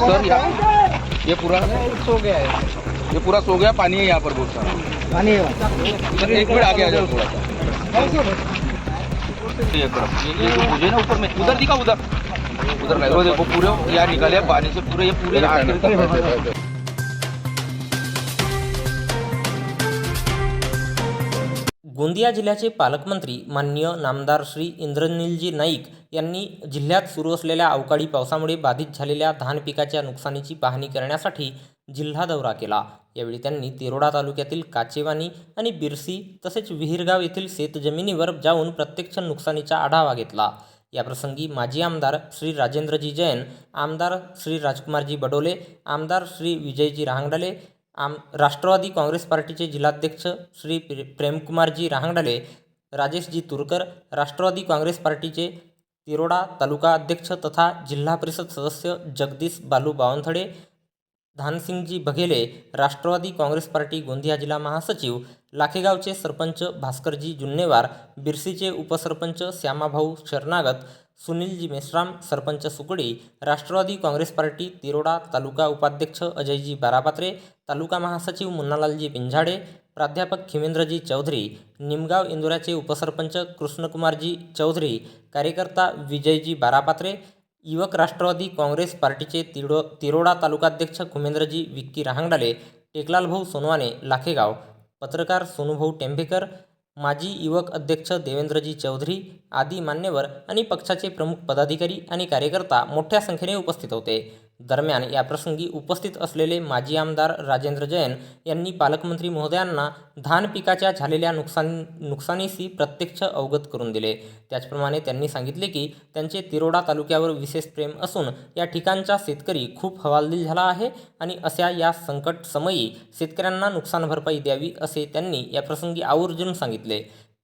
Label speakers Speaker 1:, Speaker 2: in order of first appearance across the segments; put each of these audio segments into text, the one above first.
Speaker 1: Sir यहाँ ये पूरा
Speaker 2: सो गया है
Speaker 1: ये पूरा सो गया पानी है यहाँ पर बहुत सारा
Speaker 2: पानी है
Speaker 1: सर एक मिनट आगे आ जाओ थोड़ा सा. ये मुझे ना ऊपर में उधर दिखा उधर. उधर नहीं वो देखो पूरे यार निकाले पानी से पूरे ये पूरे
Speaker 3: गोंदिया जिल्ह्याचे पालकमंत्री मान्य नामदार श्री इंद्रनीलजी नाईक यांनी जिल्ह्यात सुरू असलेल्या अवकाळी पावसामुळे बाधित झालेल्या धान पिकाच्या नुकसानीची पाहणी करण्यासाठी जिल्हा दौरा केला. यावेळी त्यांनी तेरोडा तालुक्यातील काचेवानी आणि बिरसी तसेच विहिरगाव येथील शेतजमिनीवर जाऊन प्रत्यक्ष नुकसानीचा आढावा घेतला. याप्रसंगी माजी आमदार श्री राजेंद्रजी जैन आमदार श्री राजकुमारजी बडोले आमदार श्री विजयजी रांगडले आम राष्ट्रवादी काँग्रेस पार्टीचे जिल्हाध्यक्ष श्री प्रे प्रेमकुमारजी रहांगडले राजेशजी तुरकर राष्ट्रवादी काँग्रेस पार्टीचे तिरोडा तालुका अध्यक्ष तथा जिल्हा परिषद सदस्य जगदीश बालू बावनथडे धानसिंगजी बघेले राष्ट्रवादी काँग्रेस पार्टी गोंदिया जिल्हा महासचिव लाखेगावचे सरपंच भास्करजी जुन्नेवार बिरसीचे उपसरपंच श्यामाभाऊ शरणागत सुनीलजी मेश्राम सरपंच सुकडे राष्ट्रवादी काँग्रेस पार्टी तिरोडा तालुका उपाध्यक्ष अजयजी बारापात्रे तालुका महासचिव मुन्नालालजी पिंझाडे प्राध्यापक खिमेंद्रजी चौधरी निमगाव इंदोऱ्याचे उपसरपंच कृष्णकुमारजी चौधरी कार्यकर्ता विजयजी बारापात्रे युवक राष्ट्रवादी काँग्रेस पार्टीचे तिरो तिरोडा तालुकाध्यक्ष कुमेंद्रजी विक्की रहांगडाले टेकलालभाऊ सोनवाने लाखेगाव पत्रकार सोनूभाऊ टेंभेकर माजी युवक अध्यक्ष देवेंद्रजी चौधरी आदी मान्यवर आणि पक्षाचे प्रमुख पदाधिकारी आणि कार्यकर्ता मोठ्या संख्येने उपस्थित होते. दरम्यान याप्रसंगी उपस्थित असलेले माजी आमदार राजेंद्र जैन यांनी पालकमंत्री महोदयांना धान पिकाच्या झालेल्या नुकसान नुकसानीशी प्रत्यक्ष अवगत करून दिले. त्याचप्रमाणे त्यांनी सांगितले की त्यांचे तिरोडा तालुक्यावर विशेष प्रेम असून या ठिकाणचा शेतकरी खूप हवालदिल झाला आहे आणि अशा या संकट समयी शेतकऱ्यांना नुकसान भरपाई द्यावी असे त्यांनी याप्रसंगी आवर्जून सांगितले.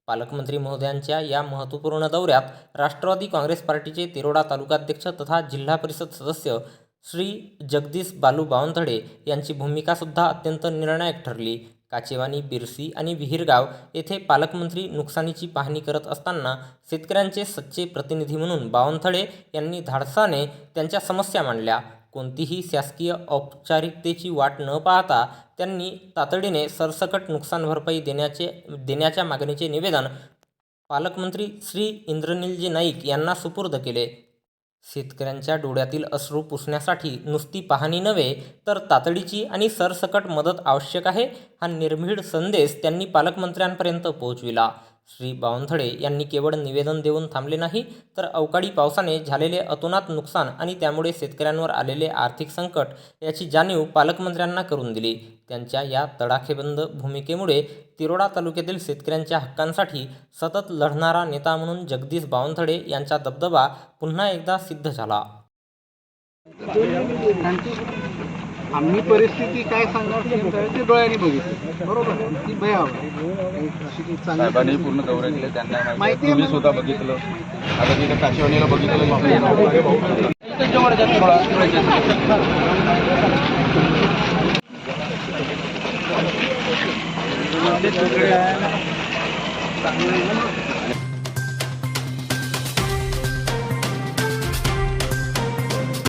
Speaker 3: पालकमंत्री महोदयांच्या या महत्त्वपूर्ण दौऱ्यात राष्ट्रवादी काँग्रेस पार्टीचे तिरोडा तालुकाध्यक्ष तथा जिल्हा परिषद सदस्य श्री जगदीश बालू बावनथडे यांची भूमिकासुद्धा अत्यंत निर्णायक ठरली. काचेवानी बिरसी आणि विहिरगाव येथे पालकमंत्री नुकसानीची पाहणी करत असताना शेतकऱ्यांचे सच्चे प्रतिनिधी म्हणून बावनथडे यांनी धाडसाने त्यांच्या समस्या मांडल्या. कोणतीही शासकीय औपचारिकतेची वाट न पाहता त्यांनी तातडीने सरसकट नुकसान भरपाई देण्याचे देण्याच्या मागणीचे निवेदन पालकमंत्री श्री इंद्रनीलजी नाईक यांना सुपूर्द केले. शेतकऱ्यांच्या डोळ्यातील अश्रू पुसण्यासाठी नुसती पाहणी नव्हे तर तातडीची आणि सरसकट मदत आवश्यक आहे हा निर्भीड संदेश त्यांनी पालकमंत्र्यांपर्यंत पोहोचविला. श्री बावनथडे यांनी केवळ निवेदन देऊन थांबले नाही तर अवकाळी पावसाने झालेले अतोनात नुकसान आणि त्यामुळे शेतकऱ्यांवर आलेले आर्थिक संकट याची जाणीव पालकमंत्र्यांना करून दिली. त्यांच्या या तडाखेबंद भूमिकेमुळे तिरोडा तालुक्यातील शेतकऱ्यांच्या हक्कांसाठी सतत लढणारा नेता म्हणून जगदीश बावनथडे यांचा दबदबा पुन्हा एकदा सिद्ध झाला.
Speaker 2: आम्ही परिस्थिती काय सांगणार ते डोळ्यांनी बघितली. बरोबर? ती भयावह.
Speaker 1: पूर्ण दौरे केले त्यांना
Speaker 2: माहिती मला.
Speaker 1: सुद्धा बघितलं. आता तिथे काशिवानीला बघितलं इथे